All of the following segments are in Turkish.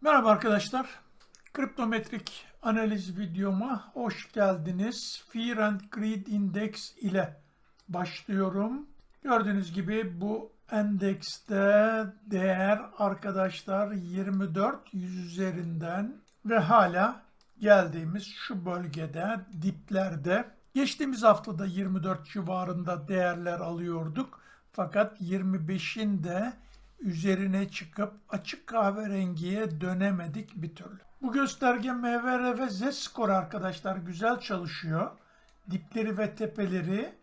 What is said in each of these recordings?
Merhaba arkadaşlar. Kriptometrik analiz videoma hoş geldiniz. Fear and Greed Index ile başlıyorum. Gördüğünüz gibi bu endekste değer arkadaşlar 24 yüz üzerinden ve hala geldiğimiz şu bölgede diplerde geçtiğimiz haftada 24 civarında değerler alıyorduk. Fakat 25'in de üzerine çıkıp açık kahverengiye dönemedik bir türlü. Bu gösterge MVR ve Z skor arkadaşlar güzel çalışıyor. Dipleri ve tepeleri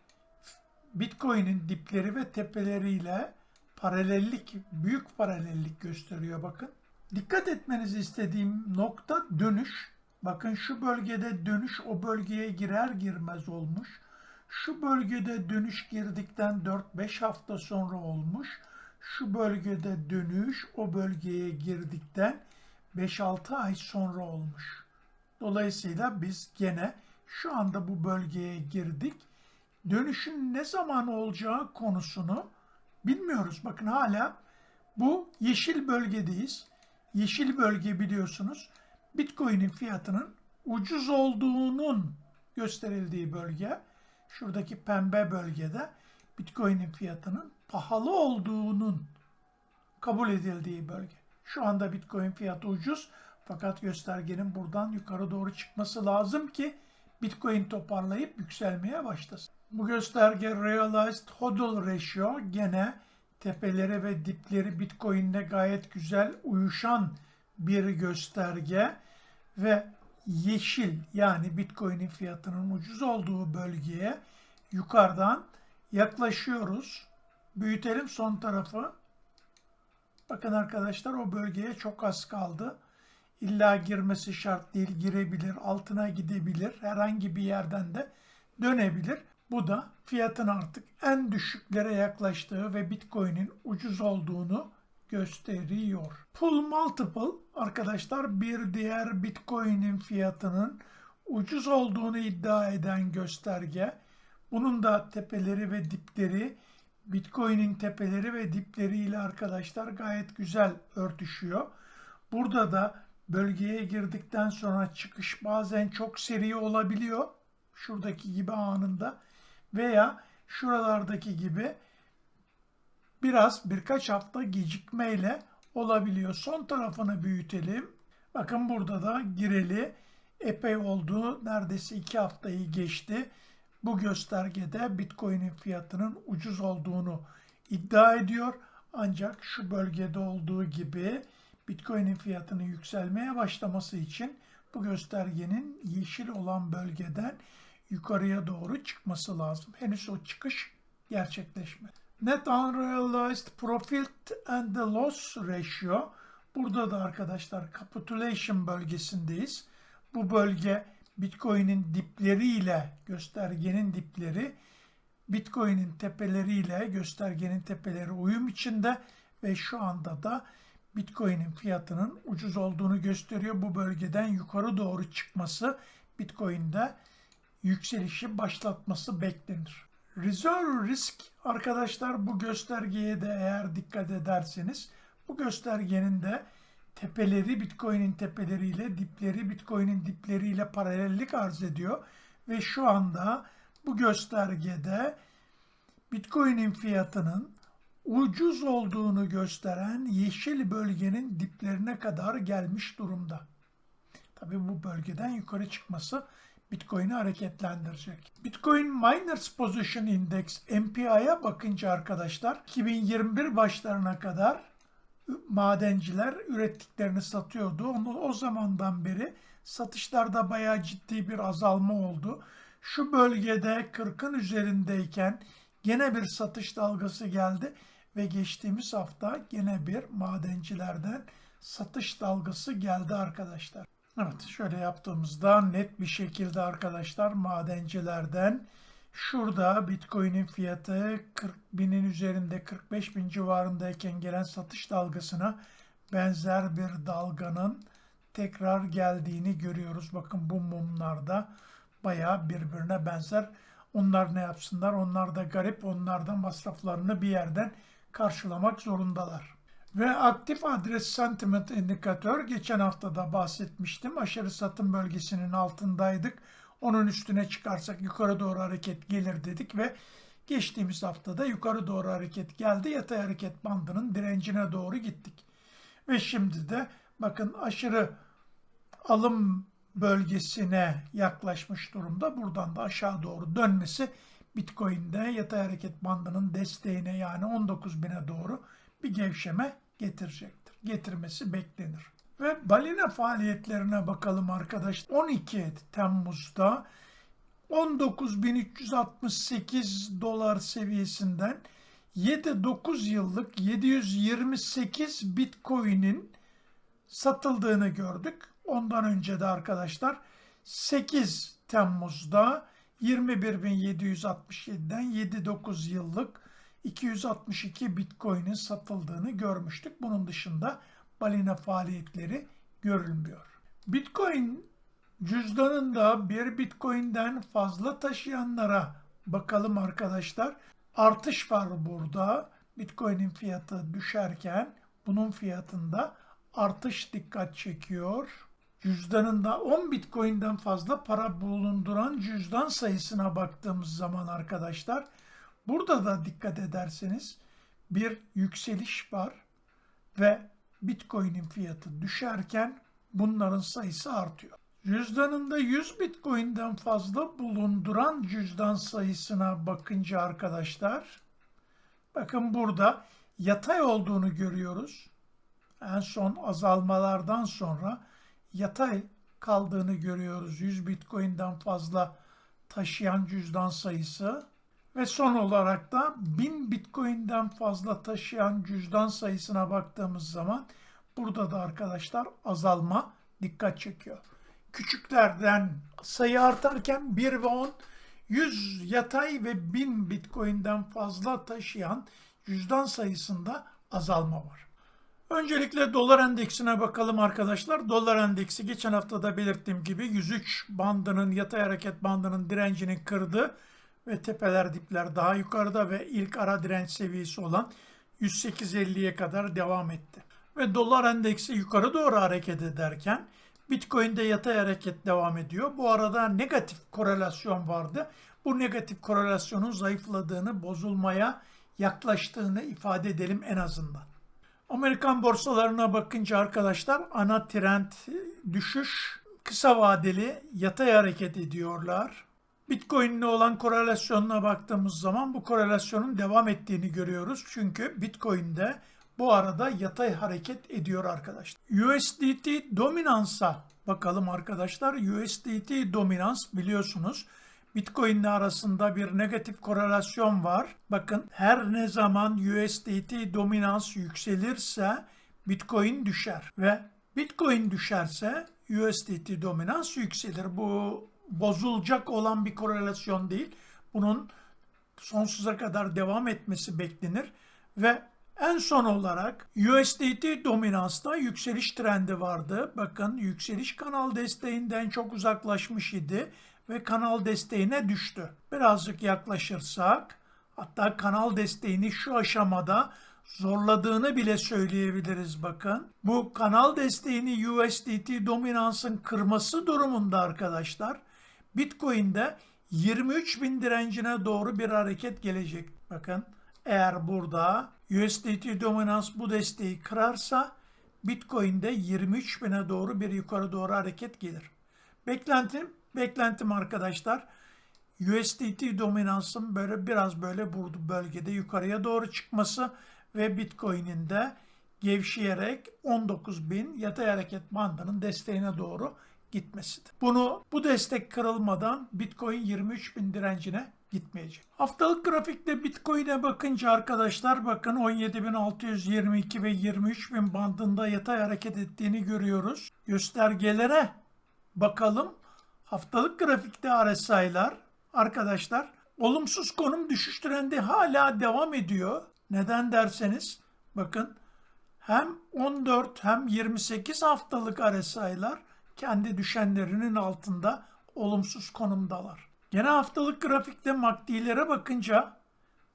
Bitcoin'in dipleri ve tepeleriyle paralellik, büyük paralellik gösteriyor bakın. Dikkat etmenizi istediğim nokta dönüş. Bakın şu bölgede dönüş o bölgeye girer girmez olmuş. Şu bölgede dönüş girdikten 4-5 hafta sonra olmuş. Şu bölgede dönüş o bölgeye girdikten 5-6 ay sonra olmuş. Dolayısıyla biz gene şu anda bu bölgeye girdik. Dönüşün ne zaman olacağı konusunu bilmiyoruz. Bakın hala bu yeşil bölgedeyiz. Yeşil bölge biliyorsunuz Bitcoin'in fiyatının ucuz olduğunun gösterildiği bölge. Şuradaki pembe bölgede Bitcoin'in fiyatının pahalı olduğunun kabul edildiği bölge. Şu anda Bitcoin fiyatı ucuz fakat göstergenin buradan yukarı doğru çıkması lazım ki Bitcoin toparlayıp yükselmeye başlasın. Bu gösterge Realized Hodl Ratio gene tepeleri ve dipleri Bitcoin'de gayet güzel uyuşan bir gösterge ve yeşil yani Bitcoin'in fiyatının ucuz olduğu bölgeye yukarıdan yaklaşıyoruz. Büyütelim son tarafı. Bakın arkadaşlar o bölgeye çok az kaldı. İlla girmesi şart değil, girebilir, altına gidebilir, herhangi bir yerden de dönebilir. Bu da fiyatın artık en düşüklere yaklaştığı ve Bitcoin'in ucuz olduğunu gösteriyor. Pull multiple arkadaşlar bir diğer Bitcoin'in fiyatının ucuz olduğunu iddia eden gösterge. Bunun da tepeleri ve dipleri Bitcoin'in tepeleri ve dipleri ile arkadaşlar gayet güzel örtüşüyor. Burada da bölgeye girdikten sonra çıkış bazen çok seri olabiliyor. Şuradaki gibi anında veya şuralardaki gibi biraz birkaç hafta gecikmeyle olabiliyor. Son tarafını büyütelim. Bakın burada da gireli epey oldu. Neredeyse iki haftayı geçti. Bu göstergede Bitcoin'in fiyatının ucuz olduğunu iddia ediyor. Ancak şu bölgede olduğu gibi Bitcoin'in fiyatının yükselmeye başlaması için bu göstergenin yeşil olan bölgeden yukarıya doğru çıkması lazım. Henüz o çıkış gerçekleşmedi. Net Unrealized Profit and the Loss Ratio. Burada da arkadaşlar capitulation bölgesindeyiz. Bu bölge Bitcoin'in dipleriyle göstergenin dipleri, Bitcoin'in tepeleriyle göstergenin tepeleri uyum içinde ve şu anda da Bitcoin'in fiyatının ucuz olduğunu gösteriyor. Bu bölgeden yukarı doğru çıkması Bitcoin'de yükselişi başlatması beklenir. Reserve risk arkadaşlar bu göstergeye de eğer dikkat ederseniz bu göstergenin de tepeleri Bitcoin'in tepeleriyle, dipleri Bitcoin'in dipleriyle paralellik arz ediyor. Ve şu anda bu göstergede Bitcoin'in fiyatının ucuz olduğunu gösteren yeşil bölgenin diplerine kadar gelmiş durumda. Tabi bu bölgeden yukarı çıkması Bitcoin'i hareketlendirecek. Bitcoin Miners Position Index MPI'ye bakınca arkadaşlar 2021 başlarına kadar madenciler ürettiklerini satıyordu. Onu o zamandan beri satışlarda bayağı ciddi bir azalma oldu. Şu bölgede 40'ın üzerindeyken gene bir satış dalgası geldi ve geçtiğimiz hafta gene bir madencilerden satış dalgası geldi arkadaşlar. Evet şöyle yaptığımızda net bir şekilde arkadaşlar madencilerden Şurada Bitcoin'in fiyatı 40 binin üzerinde 45 bin civarındayken gelen satış dalgasına benzer bir dalganın tekrar geldiğini görüyoruz. Bakın bu mumlarda bayağı birbirine benzer. Onlar ne yapsınlar? Onlar da garip. Onlar da masraflarını bir yerden karşılamak zorundalar. Ve aktif adres sentiment indikatör geçen hafta da bahsetmiştim. Aşırı satım bölgesinin altındaydık. Onun üstüne çıkarsak yukarı doğru hareket gelir dedik ve geçtiğimiz haftada yukarı doğru hareket geldi. Yatay hareket bandının direncine doğru gittik. Ve şimdi de bakın aşırı alım bölgesine yaklaşmış durumda. Buradan da aşağı doğru dönmesi Bitcoin'de yatay hareket bandının desteğine yani 19.000'e doğru bir gevşeme getirecektir. Getirmesi beklenir. Ve balina faaliyetlerine bakalım arkadaşlar. 12 Temmuz'da 19.368 dolar seviyesinden 7-9 yıllık 728 Bitcoin'in satıldığını gördük. Ondan önce de arkadaşlar 8 Temmuz'da 21.767'den 7-9 yıllık 262 Bitcoin'in satıldığını görmüştük. Bunun dışında balina faaliyetleri görülmüyor. Bitcoin cüzdanında bir Bitcoin'den fazla taşıyanlara bakalım arkadaşlar. Artış var burada. Bitcoin'in fiyatı düşerken bunun fiyatında artış dikkat çekiyor. Cüzdanında 10 Bitcoin'den fazla para bulunduran cüzdan sayısına baktığımız zaman arkadaşlar burada da dikkat ederseniz bir yükseliş var ve Bitcoin'in fiyatı düşerken bunların sayısı artıyor. Cüzdanında 100 Bitcoin'den fazla bulunduran cüzdan sayısına bakınca arkadaşlar bakın burada yatay olduğunu görüyoruz. En son azalmalardan sonra yatay kaldığını görüyoruz. 100 Bitcoin'den fazla taşıyan cüzdan sayısı ve son olarak da 1000 Bitcoin'den fazla taşıyan cüzdan sayısına baktığımız zaman burada da arkadaşlar azalma dikkat çekiyor. Küçüklerden sayı artarken 1 ve 10 100 yatay ve 1000 Bitcoin'den fazla taşıyan cüzdan sayısında azalma var. Öncelikle dolar endeksine bakalım arkadaşlar. Dolar endeksi geçen hafta da belirttiğim gibi 103 bandının yatay hareket bandının direncini kırdı ve tepeler dipler daha yukarıda ve ilk ara direnç seviyesi olan 108.50'ye kadar devam etti. Ve dolar endeksi yukarı doğru hareket ederken Bitcoin'de yatay hareket devam ediyor. Bu arada negatif korelasyon vardı. Bu negatif korelasyonun zayıfladığını, bozulmaya yaklaştığını ifade edelim en azından. Amerikan borsalarına bakınca arkadaşlar ana trend düşüş, kısa vadeli yatay hareket ediyorlar. Bitcoin'le olan korelasyonuna baktığımız zaman bu korelasyonun devam ettiğini görüyoruz. Çünkü Bitcoin'de bu arada yatay hareket ediyor arkadaşlar. USDT dominansa bakalım arkadaşlar. USDT dominans biliyorsunuz Bitcoin ile arasında bir negatif korelasyon var. Bakın her ne zaman USDT dominans yükselirse Bitcoin düşer ve Bitcoin düşerse USDT dominans yükselir. Bu bozulacak olan bir korelasyon değil. Bunun sonsuza kadar devam etmesi beklenir ve en son olarak USDT dominansta yükseliş trendi vardı. Bakın yükseliş kanal desteğinden çok uzaklaşmış idi ve kanal desteğine düştü. Birazcık yaklaşırsak hatta kanal desteğini şu aşamada zorladığını bile söyleyebiliriz bakın. Bu kanal desteğini USDT dominansın kırması durumunda arkadaşlar Bitcoin'de 23 bin direncine doğru bir hareket gelecek. Bakın eğer burada USDT dominans bu desteği kırarsa Bitcoin'de 23 bine doğru bir yukarı doğru hareket gelir. Beklentim Beklentim arkadaşlar USDT dominansın böyle biraz böyle bu bölgede yukarıya doğru çıkması ve Bitcoin'in de gevşeyerek 19.000 yatay hareket bandının desteğine doğru gitmesidir. Bunu bu destek kırılmadan Bitcoin 23.000 direncine gitmeyecek. Haftalık grafikte Bitcoin'e bakınca arkadaşlar bakın 17.622 ve 23.000 bandında yatay hareket ettiğini görüyoruz. Göstergelere bakalım. Haftalık grafikte RSI'lar arkadaşlar olumsuz konum düşüş trendi hala devam ediyor. Neden derseniz bakın hem 14 hem 28 haftalık RSI'lar kendi düşenlerinin altında olumsuz konumdalar. Gene haftalık grafikte MACD'lere bakınca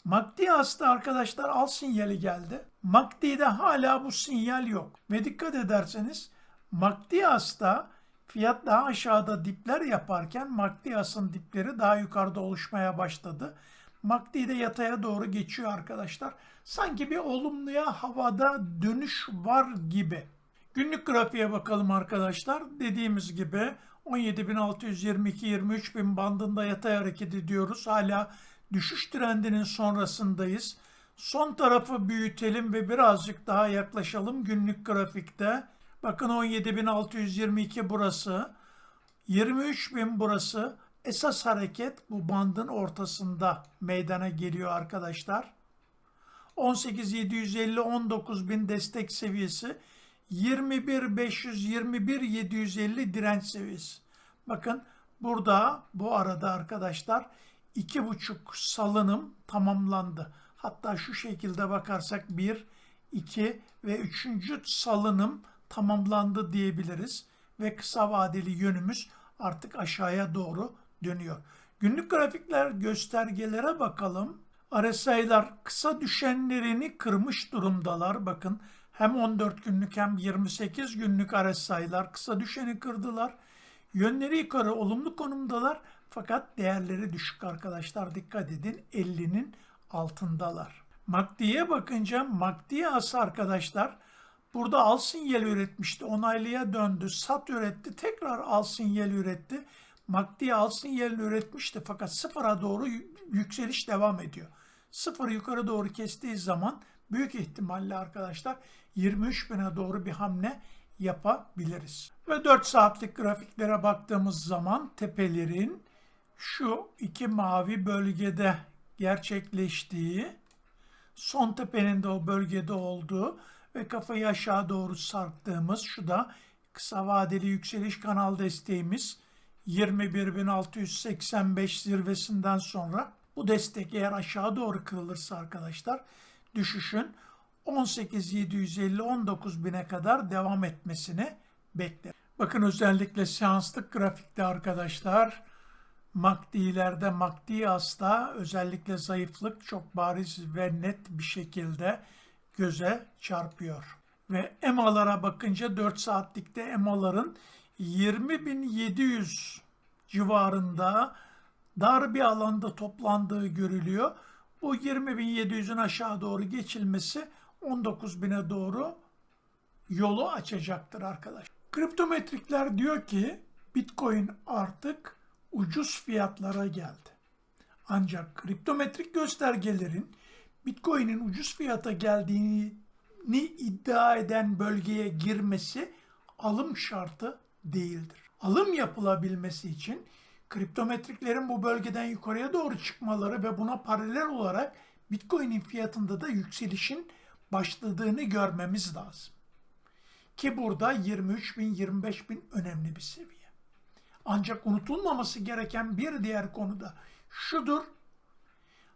MACD hasta arkadaşlar al sinyali geldi. MACD'de hala bu sinyal yok. Ve dikkat ederseniz MACD hasta fiyat daha aşağıda dipler yaparken MACD asın dipleri daha yukarıda oluşmaya başladı. MACD de yataya doğru geçiyor arkadaşlar. Sanki bir olumluya havada dönüş var gibi. Günlük grafiğe bakalım arkadaşlar. Dediğimiz gibi 17.622-23.000 bandında yatay hareket ediyoruz. Hala düşüş trendinin sonrasındayız. Son tarafı büyütelim ve birazcık daha yaklaşalım günlük grafikte. Bakın 17.622 burası. 23.000 burası. Esas hareket bu bandın ortasında meydana geliyor arkadaşlar. 18.750 19.000 destek seviyesi. 21.500 21.750 direnç seviyesi. Bakın burada bu arada arkadaşlar iki buçuk salınım tamamlandı. Hatta şu şekilde bakarsak 1, 2 ve 3. salınım tamamlandı diyebiliriz. Ve kısa vadeli yönümüz artık aşağıya doğru dönüyor. Günlük grafikler göstergelere bakalım. RSI'lar kısa düşenlerini kırmış durumdalar. Bakın hem 14 günlük hem 28 günlük RSI'lar kısa düşeni kırdılar. Yönleri yukarı olumlu konumdalar fakat değerleri düşük arkadaşlar. Dikkat edin 50'nin altındalar. MACD'ye bakınca MACD ası arkadaşlar burada al sinyal üretmişti. Onaylıya döndü. Sat üretti. Tekrar al sinyal üretti. MACD al sinyalini üretmişti fakat sıfıra doğru yükseliş devam ediyor. Sıfır yukarı doğru kestiği zaman büyük ihtimalle arkadaşlar 23 bine doğru bir hamle yapabiliriz. Ve 4 saatlik grafiklere baktığımız zaman tepelerin şu iki mavi bölgede gerçekleştiği, son tepenin de o bölgede olduğu ve kafayı aşağı doğru sarktığımız şu da kısa vadeli yükseliş kanal desteğimiz 21.685 zirvesinden sonra bu destek eğer aşağı doğru kırılırsa arkadaşlar düşüşün 18.750 bine kadar devam etmesini bekler. Bakın özellikle seanslık grafikte arkadaşlar MACD'lerde MACD asla özellikle zayıflık çok bariz ve net bir şekilde göze çarpıyor. Ve EMA'lara bakınca 4 saatlikte EMA'ların 20.700 civarında dar bir alanda toplandığı görülüyor. Bu 20.700'ün aşağı doğru geçilmesi 19.000'e doğru yolu açacaktır arkadaş. Kriptometrikler diyor ki Bitcoin artık ucuz fiyatlara geldi. Ancak kriptometrik göstergelerin Bitcoin'in ucuz fiyata geldiğini iddia eden bölgeye girmesi alım şartı değildir. Alım yapılabilmesi için kriptometriklerin bu bölgeden yukarıya doğru çıkmaları ve buna paralel olarak Bitcoin'in fiyatında da yükselişin başladığını görmemiz lazım. Ki burada 23 bin 25 bin önemli bir seviye. Ancak unutulmaması gereken bir diğer konuda şudur.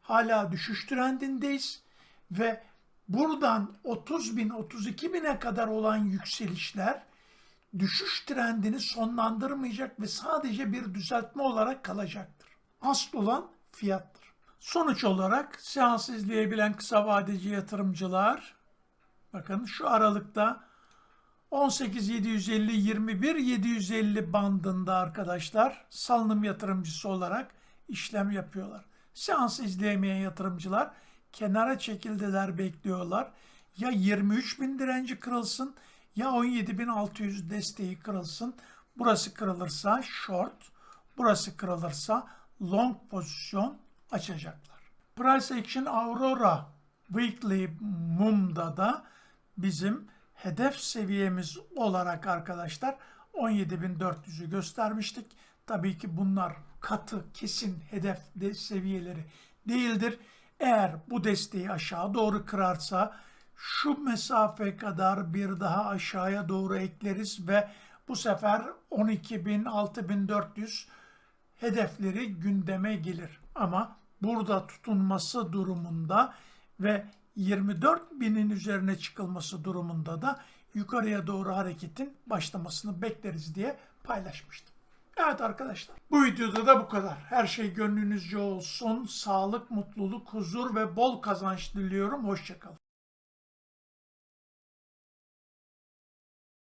Hala düşüş trendindeyiz ve buradan 30 bin 32 bine kadar olan yükselişler düşüş trendini sonlandırmayacak ve sadece bir düzeltme olarak kalacaktır. Asıl olan fiyattır. Sonuç olarak seans izleyebilen kısa vadeci yatırımcılar bakın şu aralıkta 18.750 21 750 bandında arkadaşlar salınım yatırımcısı olarak işlem yapıyorlar. Seans izleyemeyen yatırımcılar kenara çekildiler bekliyorlar. Ya 23 bin direnci kırılsın ya 17.600 desteği kırılsın. Burası kırılırsa short, burası kırılırsa long pozisyon açacaklar. Price Action Aurora Weekly Mum'da da bizim hedef seviyemiz olarak arkadaşlar 17.400'ü göstermiştik. Tabii ki bunlar katı kesin hedef de seviyeleri değildir. Eğer bu desteği aşağı doğru kırarsa şu mesafe kadar bir daha aşağıya doğru ekleriz ve bu sefer 12.000 6.400 hedefleri gündeme gelir. Ama burada tutunması durumunda ve 24 binin üzerine çıkılması durumunda da yukarıya doğru hareketin başlamasını bekleriz diye paylaşmıştım. Evet arkadaşlar bu videoda da bu kadar. Her şey gönlünüzce olsun. Sağlık, mutluluk, huzur ve bol kazanç diliyorum. Hoşçakalın.